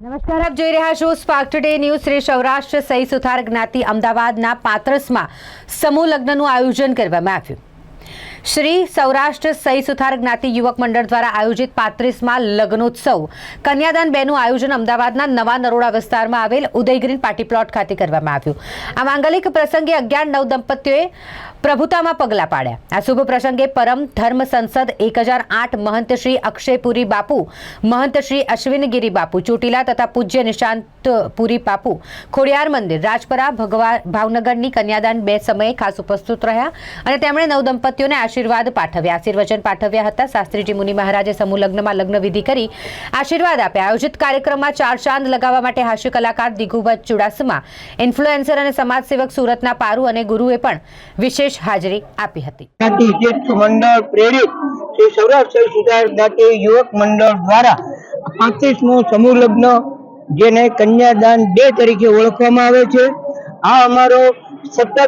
નમસ્કાર, આપ જોઈ રહ્યા છો spark today news Shri Saurashtra સહી સુથાર જ્ઞાતિ અમદાવાદના પાત્રસમાં સમૂહ લગ્નનું આયોજન કરવામાં આવ્યું. શ્રી સૌરાષ્ટ્ર સહી સુથાર જ્ઞાતિ યુવક મંડળ દ્વારા આયોજિત પાંત્રીસમાં લગ્નોત્સવ. કન્યાદાન બેનું આયોજન અમદાવાદના નવા નરોડા વિસ્તારમાં આવેલ ઉદયગ્રીન પાર્ટી પ્લોટ ખાતે કરવામાં આવ્યું. આ માંગલિક પ્રસંગે અગિયાર નવ દંપતીઓએ પ્રભુતામાં પગલાં પાડ્યા. આ શુભ પ્રસંગે પરમ ધર્મ સંસદ એક હજાર આઠ મહંત શ્રી અક્ષયપુરી બાપુ, મહંત શ્રી અશ્વિનગીરી બાપુ, ચોટીલા તથા પૂજ્ય નિશાંત પુરી બાપુ, ખોડિયાર મંદિર, રાજપરા ભગવા ભાવનગરની કન્યાદાન બે સમયે ખાસ ઉપસ્થિત રહ્યા અને તેમણે નવ દંપતીઓને આશીર્વાદ પાઠવ્યા. આશીર્વચન પાઠવ્યા હતા. શાસ્ત્રીજી મુનિ મહારાજે સમૂહ લગ્નમાં લગ્ન વિધિ કરી આશીર્વાદ આપ્યા. આયોજિત કાર્યક્રમમાં ચાર ચાંદ લગાવવા માટે હાસ્ય કલાકાર દિગુભા ચુડાસમા, ઇન્ફ્લુએન્સર અને સમાજસેવક સુરતના પારુ અને ગુરુએ પણ વિશેષ હાજરી આપી હતી. યુવક મંડળ દ્વારા પાંત્રીસમું સમૂહ લગ્ન, જેને કન્યાદાન ડે તરીકે ઓળખવામાં આવે છે. આ અમારો સતત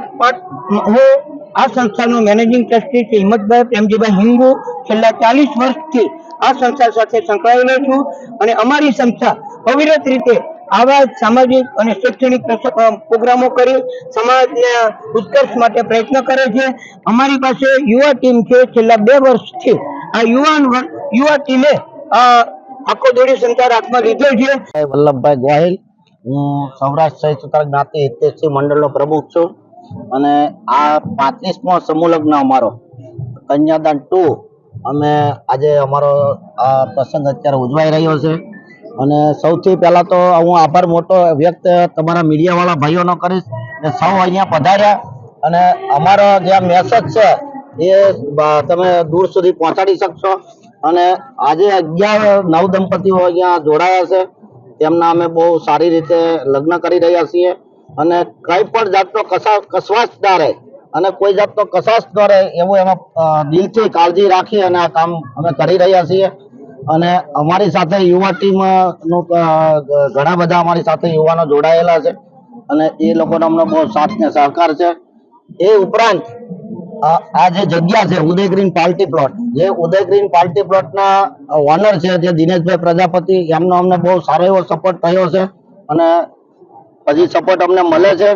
આ સંસ્થાનો મેનેજિંગ ટ્રસ્ટી શ્રી હિંમતભાઈ પ્રેમજીભાઈ હિંગુ. છેલ્લા ચાલીસ વર્ષથી આ સંસ્થા સાથે સંકળાયેલો છું અને અમારી સંસ્થા અવિરત રીતે આવા સામાજિક અને શૈક્ષણિક પ્રોગ્રામો કરી સમાજના ઉત્કર્ષ માટે પ્રયત્ન કરે છે. અમારી પાસે યુવા ટીમ છે. છેલ્લા બે વર્ષથી આ યુવાન યુવા ટીમે આખો દોડી સંચાર હાથમાં લીધો છે. વલ્લભભાઈ ગોહિલ. હું સૌરાષ્ટ્ર સહિત સુતાર જ્ઞાતિ હિતેશી મંડળનો પ્રમુખ છું. અને આ પાંત્રીસમો સમૂહ લગ્ન અમારો, કન્યાદાન ટુ. અમે આજે અમારો આ પ્રસંગ અત્યારે ઉજવાઈ રહ્યો છે. અને સૌથી પહેલાં તો હું આભાર મોટો વ્યક્ત તમારા મીડિયાવાળા ભાઈઓનો કરીશ ને સૌ અહીંયા પધાર્યા. અને અમારો જે મેસેજ છે, એ તમે દૂર સુધી પહોંચાડી શકશો. અને આજે અગિયાર નવ દંપતીઓ અહીંયા જોડાયા છે. તેમના અમે બહુ સારી રીતે લગ્ન કરી રહ્યા છીએ. અને કઈ પણ જાતનો કસા કસવાશ ના રહે. અને કોઈ જાતનો કસાશ ન રહે એવું એમાં દિલથી કાળજી રાખી અને આ કામ અમે કરી રહ્યા છીએ. અને અમારી સાથે યુવા ટીમનું ઘણા બધા અમારી સાથે યુવાનો જોડાયેલા છે. અને એ લોકોનો અમને બહુ સાથ ને સહકાર છે. એ ઉપરાંત આ જે જગ્યા છે, ઉદય ગ્રીન પાર્ટી પ્લોટ, જે ઉદય ગ્રીન પાર્ટી પ્લોટના ઓનર છે જે દિનેશભાઈ પ્રજાપતિ, એમનો અમને બહુ સારો એવો સપોર્ટ થયો છે. અને હજી સપોર્ટ અમને મળે છે.